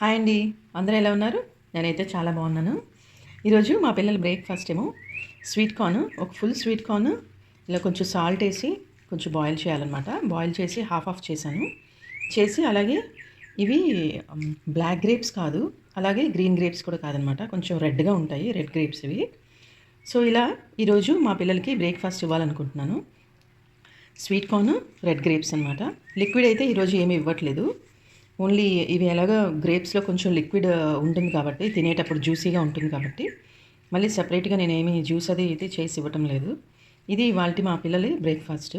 Hi అండి. అందరూ ఎలా ఉన్నారు? నేనైతే చాలా బాగున్నాను. ఈరోజు మా పిల్లల బ్రేక్ఫాస్ట్ ఏమో. స్వీట్ కార్న్ ఒక ఫుల్ స్వీట్ కార్న్ ఇలా కొంచెం సాల్ట్ వేసి కొంచెం బాయిల్ చేయాలన్నమాట. బాయిల్ చేసి హాఫ్ ఆఫ్ చేశాను. చేసి అలాగే ఇవి um, బ్లాక్ గ్రేప్స్ కాదు అలాగే గ్రీన్ గ్రేప్స్ కూడా కాదనమాట కొంచెం రెడ్గా ఉంటాయి రెడ్ గ్రేప్స్ ఇవి. సో ఇలా ఈరోజు మా పిల్లలకి బ్రేక్ఫాస్ట్ ఇవ్వాలనుకుంటున్నాను. స్వీట్ కార్న్ రెడ్ గ్రేప్స్ అనమాట లిక్విడ్ అయితే ఈరోజు ఏమీ ఇవ్వట్లేదు. ఓన్లీ ఇవి ఎలాగో గ్రేప్స్లో కొంచెం లిక్విడ్ ఉంటుంది కాబట్టి తినేటప్పుడు జ్యూసీగా ఉంటుంది కాబట్టి మళ్ళీ సపరేట్గా నేను ఏమీ జ్యూస్ అది ఇది చేసి ఇవ్వటం లేదు. ఇది వాళ్ళకి మా పిల్లలు బ్రేక్ఫాస్ట్.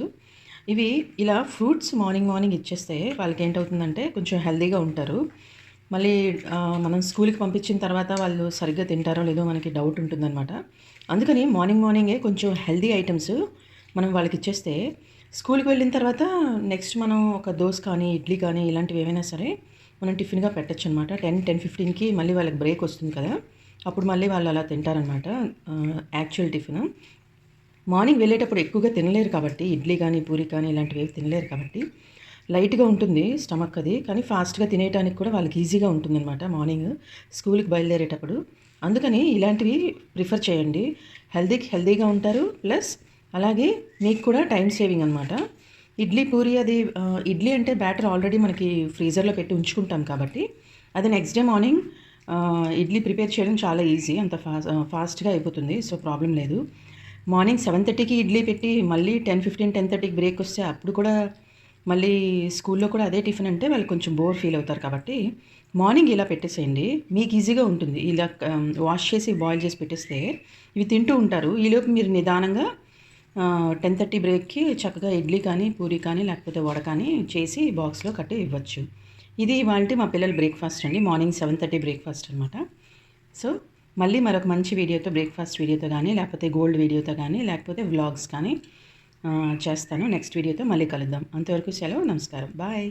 ఇవి ఇలా ఫ్రూట్స్ మార్నింగ్ మార్నింగ్ ఇచ్చేస్తే వాళ్ళకి ఏంటవుతుందంటే కొంచెం హెల్దీగా ఉంటారు. మళ్ళీ మనం స్కూల్కి పంపించిన తర్వాత వాళ్ళు సరిగ్గా తింటారో లేదో మనకి డౌట్ ఉంటుందన్నమాట. అందుకని మార్నింగ్ మార్నింగే కొంచెం హెల్దీ ఐటమ్స్ మనం వాళ్ళకి ఇచ్చేస్తే స్కూల్కి వెళ్ళిన తర్వాత నెక్స్ట్ మనం ఒక దోశ కానీ ఇడ్లీ కానీ ఇలాంటివి ఏమైనా సరే మనం టిఫిన్గా పెట్టచ్చు అనమాట టెన్ టెన్ ఫిఫ్టీన్కి మళ్ళీ వాళ్ళకి బ్రేక్ వస్తుంది కదా. అప్పుడు మళ్ళీ వాళ్ళు అలా తింటారనమాట యాక్చువల్ టిఫిన్. మార్నింగ్ వెళ్ళేటప్పుడు ఎక్కువగా తినలేరు కాబట్టి ఇడ్లీ కానీ పూరి కానీ ఇలాంటివి ఏవి తినలేరు కాబట్టి లైట్గా ఉంటుంది స్టమక్ అది. కానీ ఫాస్ట్గా తినేయడానికి కూడా వాళ్ళకి ఈజీగా ఉంటుంది అనమాట మార్నింగ్ స్కూల్కి బయలుదేరేటప్పుడు. అందుకని ఇలాంటివి ప్రిఫర్ చేయండి. హెల్దీకి హెల్దీగా ఉంటారు ప్లస్ అలాగే మీకు కూడా టైం సేవింగ్ అనమాట ఇడ్లీ పూరి అది ఇడ్లీ అంటే బ్యాటర్ ఆల్రెడీ మనకి ఫ్రీజర్లో పెట్టి ఉంచుకుంటాం కాబట్టి అది next day morning idli prepare చేయడం చాలా ఈజీ అంత ఫాస్ట్ ఫాస్ట్గా అయిపోతుంది సో ప్రాబ్లం లేదు. మార్నింగ్ సెవెన్ థర్టీకి ఇడ్లీ పెట్టి మళ్ళీ టెన్ ఫిఫ్టీన్ టెన్ థర్టీకి బ్రేక్ వస్తే అప్పుడు కూడా మళ్ళీ స్కూల్లో కూడా అదే టిఫిన్ అంటే వాళ్ళు కొంచెం బోర్ ఫీల్ అవుతారు కాబట్టి మార్నింగ్ ఇలా పెట్టేసేయండి. మీకు ఈజీగా ఉంటుంది. ఇలా వాష్ చేసి బాయిల్ చేసి పెట్టేస్తే ఇవి తింటూ ఉంటారు. ఈలోపు మీరు నిదానంగా టెన్ థర్టీ బ్రేక్కి చక్కగా ఇడ్లీ కానీ పూరి కానీ లేకపోతే వడ కానీ చేసి బాక్స్లో కట్టి ఇవ్వచ్చు. ఇది ఇవాళ మా పిల్లల బ్రేక్ఫాస్ట్ అండి. మార్నింగ్ సెవెన్ థర్టీ బ్రేక్ఫాస్ట్ అనమాట సో మళ్ళీ మరొక మంచి వీడియోతో బ్రేక్ఫాస్ట్ వీడియోతో కానీ లేకపోతే గోల్డ్ వీడియోతో కానీ లేకపోతే వ్లాగ్స్ కానీ చేస్తాను. నెక్స్ట్ వీడియోతో మళ్ళీ కలుద్దాం. అంతవరకు సెలవు నమస్కారం. బాయ్